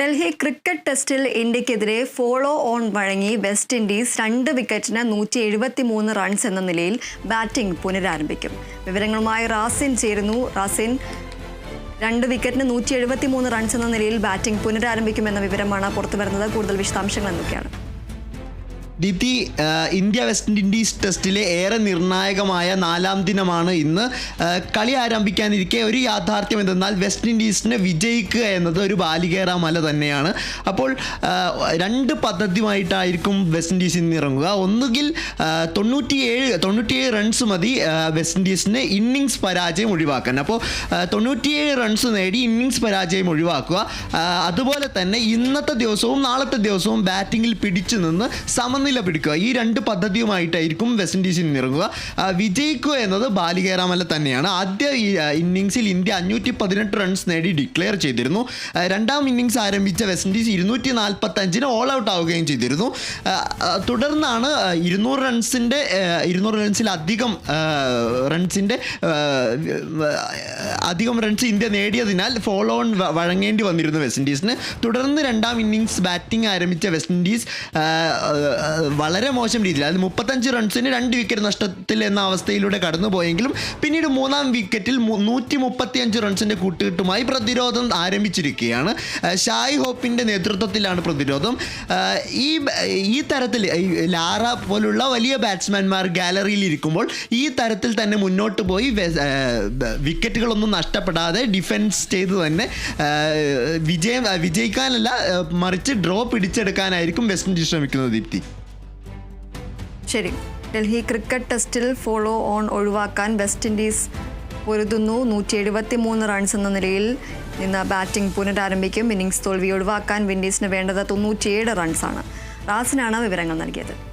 Delhi cricket ടെസ്റ്റിൽ ഇന്ത്യക്കെതിരെ follow on വഴങ്ങി വെസ്റ്റ് ഇൻഡീസ് രണ്ട് വിക്കറ്റിന് നൂറ്റി എഴുപത്തി മൂന്ന് റൺസ് എന്ന നിലയിൽ ബാറ്റിംഗ് പുനരാരംഭിക്കും. വിവരങ്ങളുമായി റാസിൻ ചേരുന്നു. റാസിൻ രണ്ട് വിക്കറ്റിന് നൂറ്റി എഴുപത്തി മൂന്ന് റൺസ് എന്ന നിലയിൽ ബാറ്റിംഗ് പുനരാരംഭിക്കുമെന്ന വിവരമാണ് പുറത്തു വരുന്നത് കൂടുതൽ വിശദാംശങ്ങൾ എന്തൊക്കെയാണ്? ആ, ഇന്ത്യ വെസ്റ്റ് ഇൻഡീസ് ടെസ്റ്റിലെ ഏറെ നിർണായകമായ നാലാം ദിനമാണ് ഇന്ന്. കളി ആരംഭിക്കാനിരിക്കെ ഒരു യാഥാർത്ഥ്യം എന്തെന്നാൽ വെസ്റ്റ് ഇൻഡീസിനെ വിജയിക്കുക എന്നത് ഒരു ബാലികേറ മല തന്നെയാണ്. അപ്പോൾ രണ്ട് പദ്ധതിയുമായിട്ടായിരിക്കും വെസ്റ്റ് ഇൻഡീസ് ഇന്ന് ഇറങ്ങുക. ഒന്നുകിൽ തൊണ്ണൂറ്റിയേഴ് തൊണ്ണൂറ്റിയേഴ് റൺസ് മതി വെസ്റ്റ് ഇൻഡീസിന് ഇന്നിങ്സ് പരാജയം ഒഴിവാക്കാൻ. അപ്പോൾ തൊണ്ണൂറ്റിയേഴ് റൺസ് നേടി ഇന്നിങ്സ് പരാജയം ഒഴിവാക്കുക. അതുപോലെ തന്നെ ഇന്നത്തെ ദിവസവും നാളത്തെ ദിവസവും ബാറ്റിങ്ങിൽ പിടിച്ചു നിന്ന് സമനില പിടിക്കുക. ഈ രണ്ട് പദ്ധതിയുമായിട്ടായിരിക്കും വെസ്റ്റ് ഇൻഡീസിൽ നിന്നിറങ്ങുക വിജയിക്കുക എന്നത് ബാലികേറാമല തന്നെയാണ്. ആദ്യ ഇന്നിങ്സിൽ ഇന്ത്യ അഞ്ഞൂറ്റി പതിനെട്ട് റൺസ് നേടി ഡിക്ലെയർ ചെയ്തിരുന്നു. രണ്ടാം ഇന്നിങ്സ് ആരംഭിച്ച വെസ്റ്റ് ഇൻഡീസ് ഇരുന്നൂറ്റി നാൽപ്പത്തഞ്ചിന് ഓൾ ഔട്ട് ആവുകയും ചെയ്തിരുന്നു. തുടർന്നാണ് ഇരുന്നൂറ് റൺസിന്റെ ഇരുന്നൂറ് റൺസിലധികം റൺസിന്റെ അധികം റൺസ് ഇന്ത്യ നേടിയതിനാൽ ഫോളോ ഓൺ വഴങ്ങേണ്ടി വന്നിരുന്നു വെസ്റ്റ് ഇൻഡീസിന് തുടർന്ന് രണ്ടാം ഇന്നിങ്സ് ബാറ്റിംഗ് ആരംഭിച്ച വെസ്റ്റ് ഇൻഡീസ് വളരെ മോശം രീതിയിൽ അതായത് മുപ്പത്തഞ്ച് റൺസിന് രണ്ട് വിക്കറ്റ് നഷ്ടത്തിൽ എന്ന അവസ്ഥയിലൂടെ കടന്നുപോയെങ്കിലും പിന്നീട് മൂന്നാം വിക്കറ്റിൽ നൂറ്റി മുപ്പത്തിയഞ്ച് റൺസിന്റെ കൂട്ടുകെട്ടുമായി പ്രതിരോധം ആരംഭിച്ചിരിക്കുകയാണ്. ഷായ് ഹോപ്പിന്റെ നേതൃത്വത്തിലാണ് പ്രതിരോധം. ഈ ഈ തരത്തിൽ ലാറ പോലുള്ള വലിയ ബാറ്റ്സ്മാൻമാർ ഗാലറിയിൽ ഇരിക്കുമ്പോൾ ഈ തരത്തിൽ തന്നെ മുന്നോട്ട് പോയി വിക്കറ്റുകളൊന്നും നഷ്ടപ്പെടാതെ ഡിഫെൻസ് ചെയ്ത് തന്നെ വിജയം വിജയിക്കാനല്ല മറിച്ച് ഡ്രോ പിടിച്ചെടുക്കാനായിരിക്കും വെസ്റ്റ് ഇൻഡീസ് ശ്രമിക്കുന്നത് ദീപ്തി. ശരി. ഡൽഹി ക്രിക്കറ്റ് ടെസ്റ്റിൽ ഫോളോ ഓൺ ഒഴിവാക്കാൻ വെസ്റ്റ് ഇൻഡീസ് പൊരുതുന്നു. നൂറ്റി എഴുപത്തി മൂന്ന് റൺസ് എന്ന നിലയിൽ നിന്ന് ബാറ്റിംഗ് പുനരാരംഭിക്കും. ഇന്നിംഗ്സ് തോൽവി ഒഴിവാക്കാൻ വിൻഡീസിന് വേണ്ടത് തൊണ്ണൂറ്റിയേഴ് റൺസാണ്. റാസിനാണ് വിവരങ്ങൾ നൽകിയത്.